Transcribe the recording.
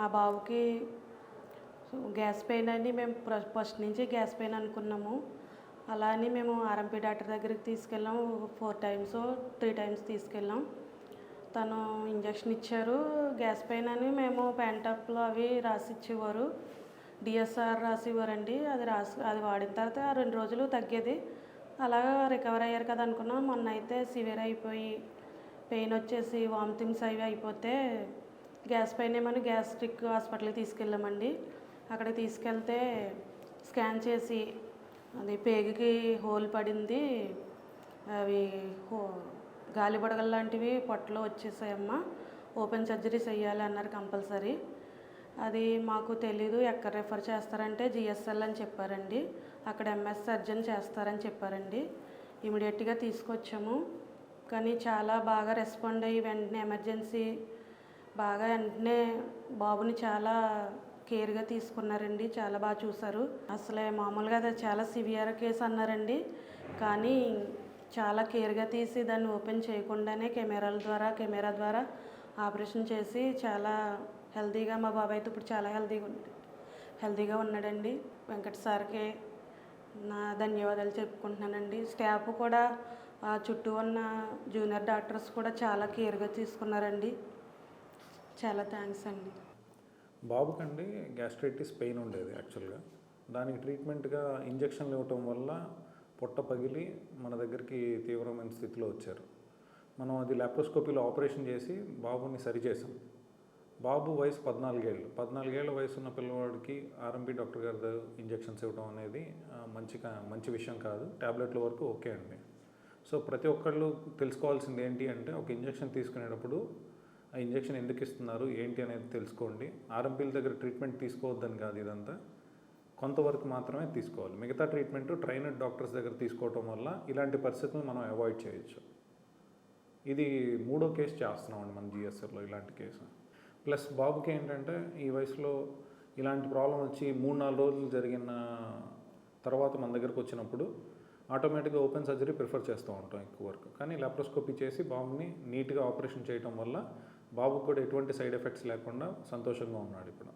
మా బాబుకి gas pain అని మేము ప్ర- ఫస్ట్ నుంచి గ్యాస్ పెయిన్ అనుకున్నాము. అలా అని మేము ఆర్ఎంపీ డాక్టర్ దగ్గరికి తీసుకెళ్ళాం. ఫోర్ టైమ్స్ త్రీ టైమ్స్ తీసుకెళ్ళాం. తను ఇంజక్షన్ ఇచ్చారు. గ్యాస్ పెయిన్ అని మేము ప్యాంటప్లో అవి రాసి ఇచ్చేవారు డిఎస్ఆర్ రాసివ్వారండి. అది రాసి అది వాడిన తర్వాత ఆ రెండు రోజులు తగ్గేది. అలాగా రికవర్ అయ్యారు కదా అనుకున్నాం. మొన్న అయితే సివియర్ అయిపోయి పెయిన్ వచ్చేసి వామిటింగ్స్ అవి అయిపోతే గ్యాస్ పైనేమని గ్యాస్ట్రిక్ హాస్పిటల్కి తీసుకెళ్ళామండి. అక్కడికి తీసుకెళ్తే స్కాన్ చేసి అది పేగుకి హోల్ పడింది. అవి హో గాలి లాంటివి పొట్టలో వచ్చేసాయమ్మ. ఓపెన్ సర్జరీ చేయాలి అన్నారు కంపల్సరీ. అది మాకు తెలీదు ఎక్కడ రెఫర్ చేస్తారంటే జిఎస్ఎల్ అని చెప్పారండి. అక్కడ ఎంఎస్ సర్జన్ చేస్తారని చెప్పారండి. ఇమీడియట్గా తీసుకొచ్చాము. కానీ చాలా బాగా రెస్పాండ్ అయ్యి వెంటనే ఎమర్జెన్సీ బాగా వెంటనే బాబుని చాలా కేర్గా తీసుకున్నారండి. చాలా బాగా చూశారు అసలే మామూలుగా అది చాలా సివియర్ కేసు అన్నారండి. కానీ చాలా కేర్గా తీసి దాన్ని ఓపెన్ చేయకుండానే కెమెరాల ద్వారా కెమెరా ద్వారా ఆపరేషన్ చేసి చాలా హెల్తీగా మా బాబాయ్ అయితే ఇప్పుడు చాలా హెల్తీగా ఉన్నాడు హెల్తీగా ఉన్నాడండి. వెంకట సార్కి నా ధన్యవాదాలు చెప్పుకుంటున్నానండి. స్టాఫ్ కూడా ఆ చుట్టూ ఉన్న జూనియర్ డాక్టర్స్ కూడా చాలా కేర్గా తీసుకున్నారండి. చాలా థ్యాంక్స్ అండి. బాబుకండి గ్యాస్ట్రైటిస్ పెయిన్ ఉండేది యాక్చువల్గా. దానికి ట్రీట్మెంట్గా ఇంజక్షన్లు ఇవ్వటం వల్ల పొట్ట పగిలి మన దగ్గరికి తీవ్రమైన స్థితిలో వచ్చారు. మనం అది లాప్రోస్కోపీలో ఆపరేషన్ చేసి బాబుని సరిచేసాం బాబు వయసు పద్నాలుగేళ్ళు. పద్నాలుగేళ్ళ వయసు ఉన్న పిల్లవాడికి ఆర్ఎంపీ డాక్టర్ గారి దగ్గర ఇంజెక్షన్స్ ఇవ్వడం అనేది మంచి మంచి విషయం కాదు. ట్యాబ్లెట్ల వరకు ఓకే అండి. సో ప్రతి ఒక్కళ్ళు తెలుసుకోవాల్సింది ఏంటి అంటే ఒక ఇంజెక్షన్ తీసుకునేటప్పుడు ఆ ఇంజెక్షన్ ఎందుకు ఇస్తున్నారు ఏంటి అనేది తెలుసుకోండి. ఆర్ఎంపీల దగ్గర ట్రీట్మెంట్ తీసుకోవద్దని కాదు ఇదంతా. కొంతవరకు మాత్రమే తీసుకోవాలి. మిగతా ట్రీట్మెంట్ ట్రైనర్ డాక్టర్స్ దగ్గర తీసుకోవటం వల్ల ఇలాంటి పరిస్థితులు మనం అవాయిడ్ చేయొచ్చు. ఇది మూడో కేసు చేస్తున్నామండి మన జిఎస్ఆర్లో ఇలాంటి కేసు. ప్లస్ బాబుకి ఏంటంటే ఈ వయసులో ఇలాంటి ప్రాబ్లం వచ్చి మూడు నాలుగు రోజులు జరిగిన తర్వాత మన దగ్గరకు వచ్చినప్పుడు ఆటోమేటిక్గా ఓపెన్ సర్జరీ ప్రిఫర్ చేస్తూ ఉంటాం ఎక్కువ వరకు. కానీ లాప్రోస్కోపీ చేసి బాబుని నీట్గా ఆపరేషన్ చేయటం వల్ల బాబుకు కూడా ఎటువంటి సైడ్ ఎఫెక్ట్స్ లేకుండా సంతోషంగా ఉన్నాడు ఇప్పుడు.